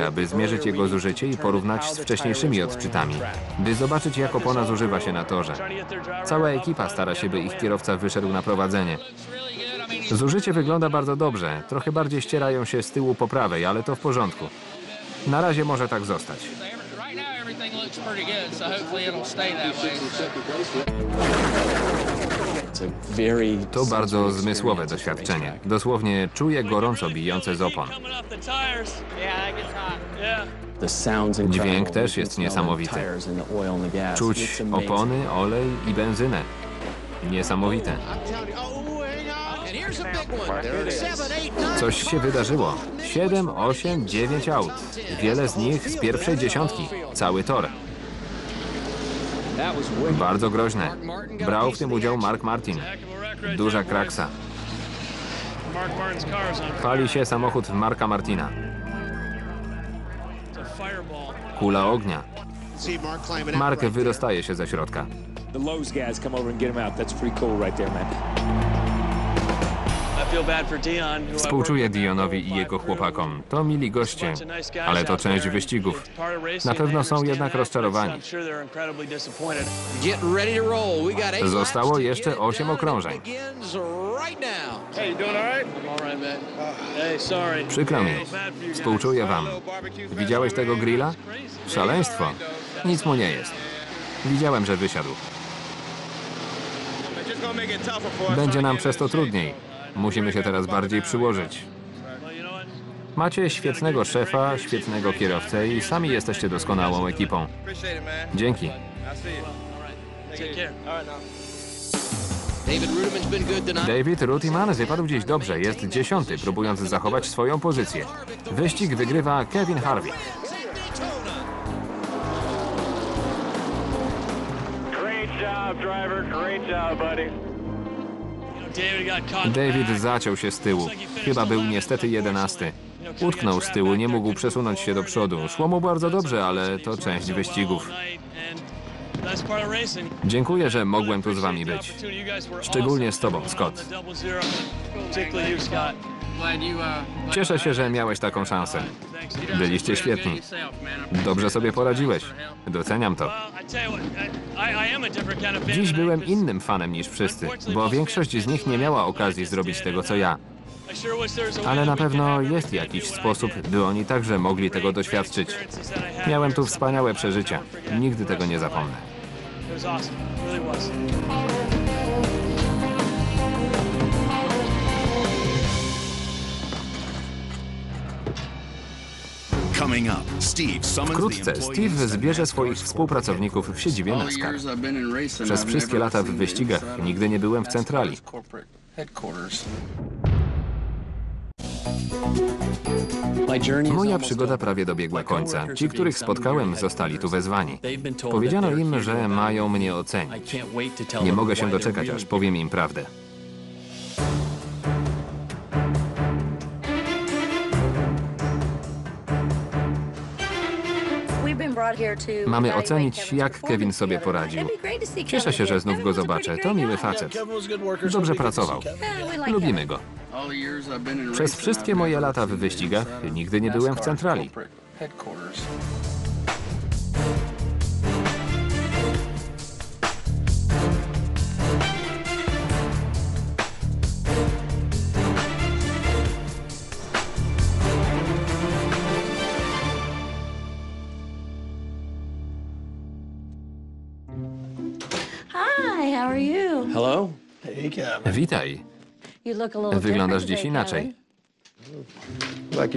aby zmierzyć jego zużycie i porównać z wcześniejszymi odczytami, by zobaczyć, jak opona zużywa się na torze. Cała ekipa stara się, by ich kierowca wyszedł na prowadzenie. Zużycie wygląda bardzo dobrze. Trochę bardziej ścierają się z tyłu po prawej, ale to w porządku. Na razie może tak zostać. To bardzo zmysłowe doświadczenie. Dosłownie czuję gorąco bijące z opon. Dźwięk też jest niesamowity. Czuć opony, olej i benzynę. Niesamowite. Coś się wydarzyło. 7, 8, 9 aut. Wiele z nich z pierwszej dziesiątki. Cały tor. Bardzo groźne. Brał w tym udział Mark Martin. Duża kraksa. Pali się samochód Marka Martina. Kula ognia. Mark wydostaje się ze środka. The Lowe's guys come over and get him out. That's pretty cool right there, man. Współczuję Dionowi i jego chłopakom. To mili goście, ale to część wyścigów. Na pewno są jednak rozczarowani. Zostało jeszcze get it osiem done. okrążeń. Przykro mi. Współczuję wam. Widziałeś tego grilla? Szaleństwo. Nic mu nie jest. Widziałem, że wysiadł. Będzie nam przez to trudniej. Musimy się teraz bardziej przyłożyć. Macie świetnego szefa, świetnego kierowcę i sami jesteście doskonałą ekipą. Dzięki. David Rutiman wypadł dziś dobrze, jest dziesiąty, próbując zachować swoją pozycję. Wyścig wygrywa Kevin Harvick. Great job, driver. Great job, buddy. David zaciął się z tyłu. Chyba był niestety jedenasty. Utknął z tyłu, nie mógł przesunąć się do przodu. Szło mu bardzo dobrze, ale to część wyścigów. Dziękuję, że mogłem tu z wami być. Szczególnie z tobą, Scott. Cieszę się, że miałeś taką szansę. Byliście świetni. Dobrze sobie poradziłeś. Doceniam to. Dziś byłem innym fanem niż wszyscy, bo większość z nich nie miała okazji zrobić tego, co ja. Ale na pewno jest jakiś sposób, by oni także mogli tego doświadczyć. Miałem tu wspaniałe przeżycia. Nigdy tego nie zapomnę. Wkrótce Steve zbierze swoich współpracowników w siedzibie NASCAR. years I've been in racing, Przez I've wszystkie lata w wyścigach nigdy nie byłem w centrali. Moja przygoda prawie dobiegła końca. Ci, których spotkałem, zostali tu wezwani. Powiedziano im, że mają mnie ocenić. Nie mogę się doczekać, aż powiem im prawdę. Mamy ocenić, jak Kevin sobie poradził. Cieszę się, że znów go zobaczę. To miły facet. Dobrze pracował. Lubimy go. Przez wszystkie moje lata w wyścigach nigdy nie byłem w centrali. Hi, how are you? Hello? Witaj. You look a little Wyglądasz different dziś today, inaczej.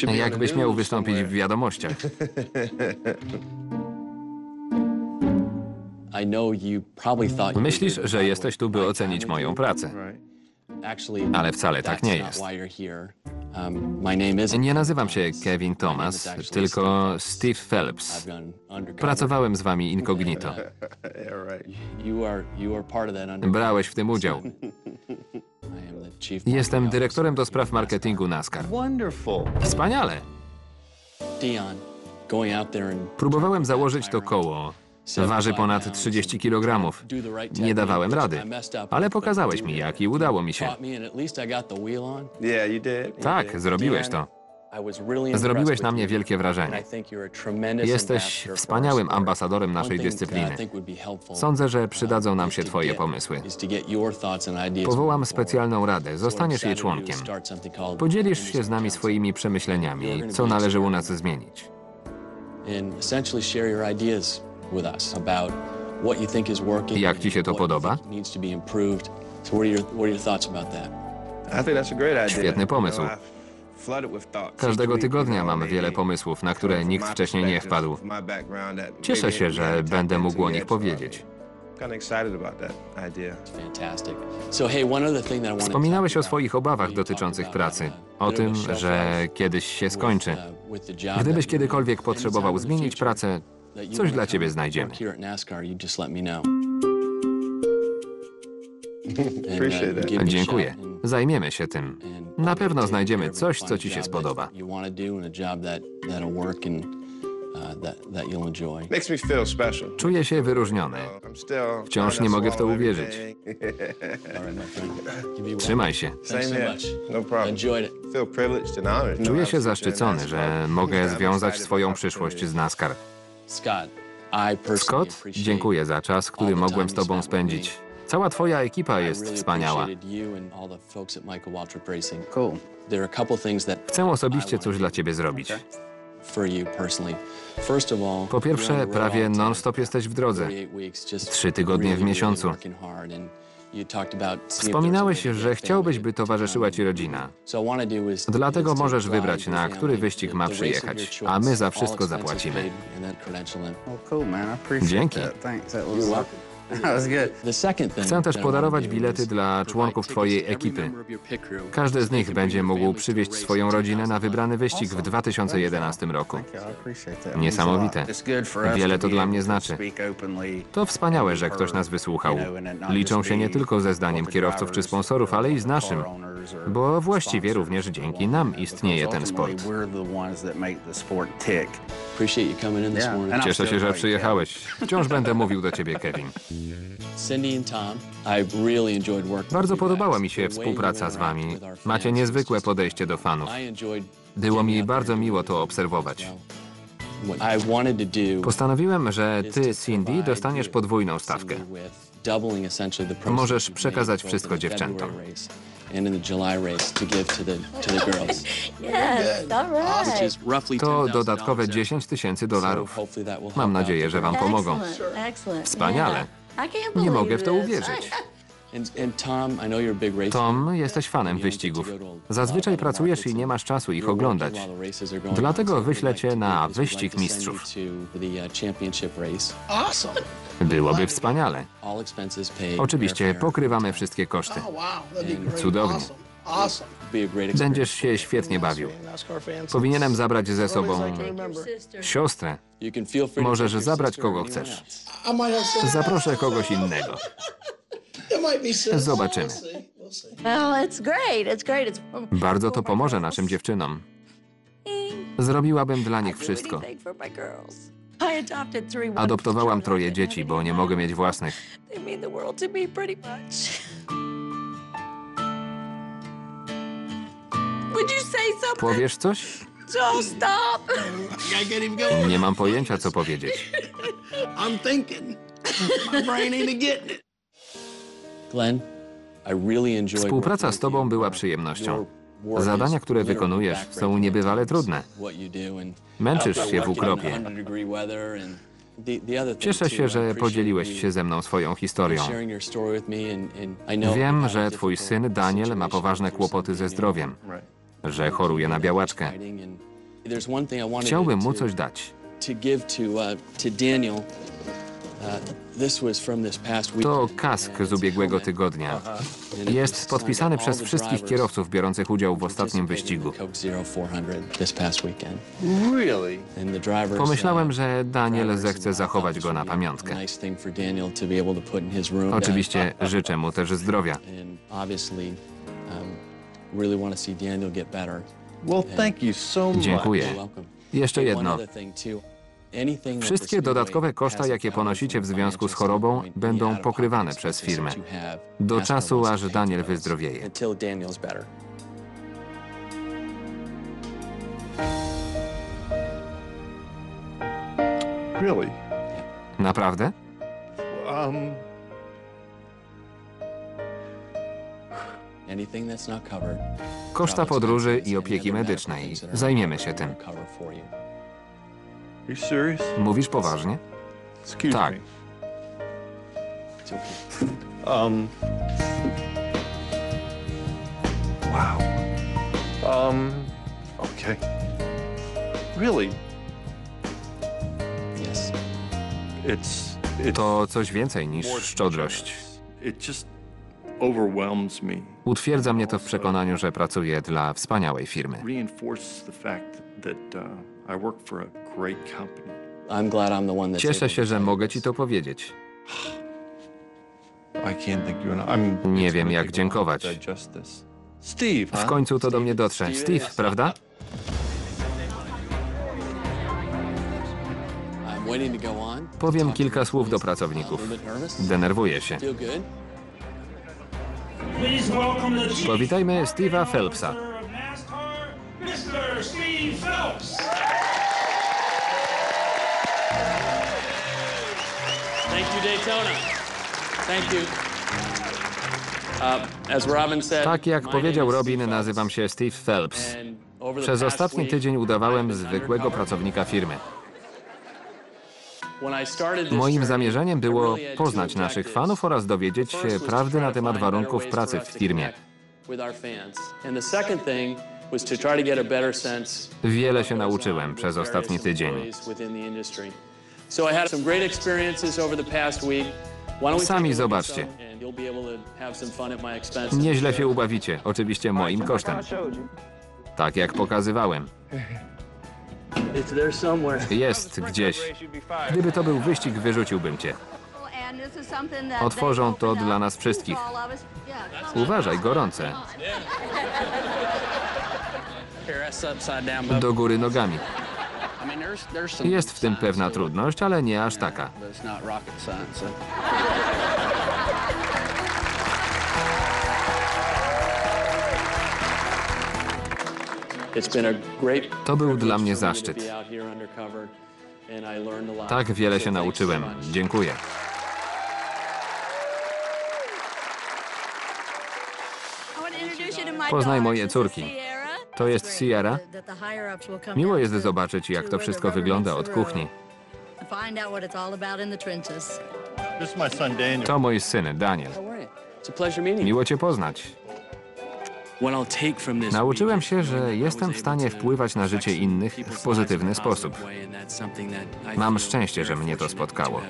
Kevin. Jakbyś miał wystąpić w wiadomościach. I know you probably thought you Myślisz, were że jesteś tu, by ocenić moją pracę. Actually, Ale wcale tak that's nie not jest. why you're here. Um, my name isn't Nie nazywam się Kevin Thomas, tylko Steve Phelps. I've gone undercover. Pracowałem z wami incognito. Brałeś w tym udział. Jestem dyrektorem do spraw marketingu NASCAR. Wspaniale! Próbowałem założyć to koło. Waży ponad 30 kg. Nie dawałem rady. Ale pokazałeś mi jak i udało mi się. Tak, zrobiłeś to. Zrobiłeś na mnie wielkie wrażenie. Jesteś wspaniałym ambasadorem naszej dyscypliny. Sądzę, że przydadzą nam się Twoje pomysły. Powołam specjalną radę, zostaniesz jej członkiem. Podzielisz się z nami swoimi przemyśleniami, co należy u nas zmienić. And essentially share your ideas with us about what you think is working. Jak ci się to podoba? think Needs to be improved. So what are your what are your thoughts about that? I think that's a great idea. Świetny pomysł. Każdego tygodnia they- wiele pomysłów, na które nikt my wcześniej nie wpadł. Cieszę się, że będę mógł o nich powiedzieć. I'm kinda excited about that idea. Fantastic. So hey, one other thing that I wanted to Wspominałeś talk o about. swoich obawach dotyczących talked about, pracy, o tym, że kiedyś się skończy. uh, Gdybyś kiedykolwiek potrzebował zmienić pracę, coś dla ciebie znajdziemy. uh, Dziękuję. Zajmiemy się tym. Na pewno znajdziemy coś, co ci się spodoba. uh. Czuję się wyróżniony. Still Wciąż nie mogę w to uwierzyć. Trzymaj się. No Czuję się in zaszczycony, że mogę związać swoją przyszłość z. NASCAR. Scott, dziękuję za czas, który mogłem z Tobą spędzić. Cała Twoja ekipa jest wspaniała. Chcę osobiście coś dla Ciebie zrobić. Po pierwsze, prawie non-stop jesteś w drodze. 38 weeks, just Trzy tygodnie w miesiącu. Wspominałeś, że chciałbyś, by towarzyszyła Ci rodzina. Dlatego możesz wybrać, na który wyścig ma przyjechać, a my za wszystko zapłacimy. Dzięki. Chcę też podarować bilety dla członków tickets Twojej ekipy. member of your pit crew Każdy z nich będzie bring their mógł przywieźć swoją in rodzinę na 2011. wybrany wyścig w 2011 roku. Niesamowite. It means a lot. It's good for us Wiele to dla mnie znaczy. speak openly To wspaniałe, że ktoś nas wysłuchał. Liczą się nie tylko ze zdaniem kierowców czy sponsorów, ale i z naszym, bo właściwie również dzięki nam that, istnieje ten sport. Cieszę się, że przyjechałeś. Wciąż będę mówił do Ciebie, Kevin. Cindy and Tom, I really enjoyed working Bardzo podobała mi się współpraca z Wami. with our Macie fans niezwykłe podejście do fanów. I enjoyed Było mi bardzo miło to obserwować. Postanowiłem, że Ty, Cindy, dostaniesz podwójną stawkę. Możesz przekazać wszystko in the dziewczętom. February race And in the July race to give to the to the girls. Yes, all Which right. is roughly To $10,000 dodatkowe there. 10 tysięcy dolarów. hopefully that will help Mam nadzieję, że Wam pomogą. Wspaniale. Yeah. I can't Nie believe mogę w to uwierzyć. Tom, jesteś fanem wyścigów. Zazwyczaj pracujesz i nie masz czasu ich oglądać. Dlatego wyślę cię na wyścig mistrzów. Awesome. Byłoby wspaniale. Oczywiście pokrywamy wszystkie koszty. Cudownie. Będziesz się świetnie bawił. Powinienem zabrać ze sobą siostrę. Możesz zabrać kogo chcesz. Zaproszę kogoś innego. Zobaczymy. Well, it's great. It's great. It's Bardzo to pomoże naszym dziewczynom. Zrobiłabym dla nich wszystko. Adoptowałam troje dzieci, bo nie mogę mieć własnych. Powiesz coś? Nie mam pojęcia, co powiedzieć. Współpraca z Tobą była przyjemnością. Zadania, które wykonujesz, są niebywale trudne. Męczysz się w ukropie. 100 degree weather and the- the other thing Cieszę się, że podzieliłeś się ze mną swoją historią. Wiem, że twój syn Daniel ma poważne kłopoty ze zdrowiem, że choruje na białaczkę. Chciałbym to- mu coś dać. To kask z ubiegłego tygodnia. Jest podpisany przez wszystkich kierowców biorących udział w ostatnim wyścigu. Pomyślałem, że Daniel zechce zachować go na pamiątkę. Oczywiście życzę mu też zdrowia. Well, thank you so much. Dziękuję. Jeszcze jedno. Wszystkie dodatkowe koszta, jakie ponosicie w związku z chorobą, będą pokrywane przez firmę. Do czasu, aż Daniel wyzdrowieje. Naprawdę? Um, koszta podróży i opieki medycznej. Zajmiemy się tym. Mówisz poważnie? Excuse Tak. me. It's okay. Um. Wow. Um. Okay. Really? Yes. It's. It's To coś więcej niż more szczodrość. It just overwhelms me. Utwierdza mnie to w przekonaniu, że pracuję dla wspaniałej firmy. Reinforces the fact that uh, I work for a great company. I'm glad I'm the one that's Cieszę able się, to że mogę this. ci to powiedzieć. I can't thank you enough. I'm. Nie wiem, jak dziękować. digest this. Steve, W huh? końcu to do mnie dotrze. Steve, prawda? I'm waiting to go on. to Powiem kilka słów do pracowników. A little bit nervous? Denerwuję się. Feel good? Please welcome the chief Powitajmy Steve'a Phelpsa. of NASCAR, Mr. Steve Phelps. Daytona. Thank you. Uh, Tak jak powiedział Robin, nazywam się Steve Phelps. Przez ostatni tydzień udawałem zwykłego pracownika firmy. Moim zamierzeniem było poznać naszych fanów oraz dowiedzieć się prawdy na temat warunków pracy w firmie. Wiele się nauczyłem przez ostatni tydzień. Employees within the industry. So I had some great experiences over the past week. Why don't we Sami zobaczcie. some, and you'll be able to have some fun at my expense. Nieźle się ubawicie, oczywiście moim kosztem. Tak jak pokazywałem. Jest gdzieś. Gdyby to był wyścig, wyrzuciłbym cię. Otworzą to dla nas wszystkich. Uważaj, gorące. Do góry nogami. Jest w tym pewna trudność, ale nie aż taka. To był dla mnie zaszczyt. Tak wiele się nauczyłem. Dziękuję. Poznaj moje córki. To jest Sierra. Miło jest zobaczyć, jak to wszystko wygląda od kuchni. To mój syn, Daniel. Miło cię poznać. Nauczyłem się, że jestem w stanie wpływać na życie innych w pozytywny sposób. Mam szczęście, że mnie to spotkało.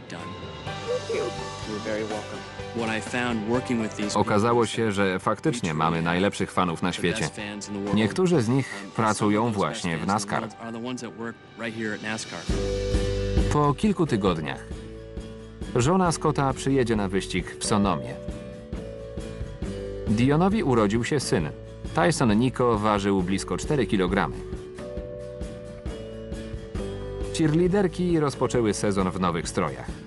Okazało się, że faktycznie mamy najlepszych fanów na świecie. Niektórzy z nich Um, pracują właśnie w NASCAR. Po kilku tygodniach żona Scotta przyjedzie na wyścig w Sonomie. Dionowi urodził się syn. Tyson Nico ważył blisko 4 kg. Cheerleaderki rozpoczęły sezon w nowych strojach.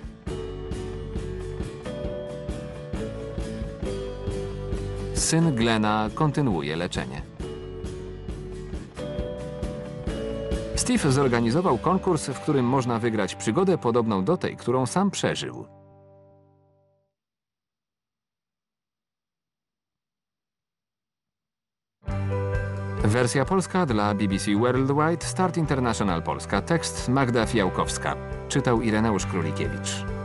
Syn Glena kontynuuje leczenie. Steve zorganizował konkurs, w którym można wygrać przygodę podobną do tej, którą sam przeżył. Wersja polska dla BBC Worldwide, Start International Polska, tekst Magda Fiałkowska. Czytał Ireneusz Królikiewicz.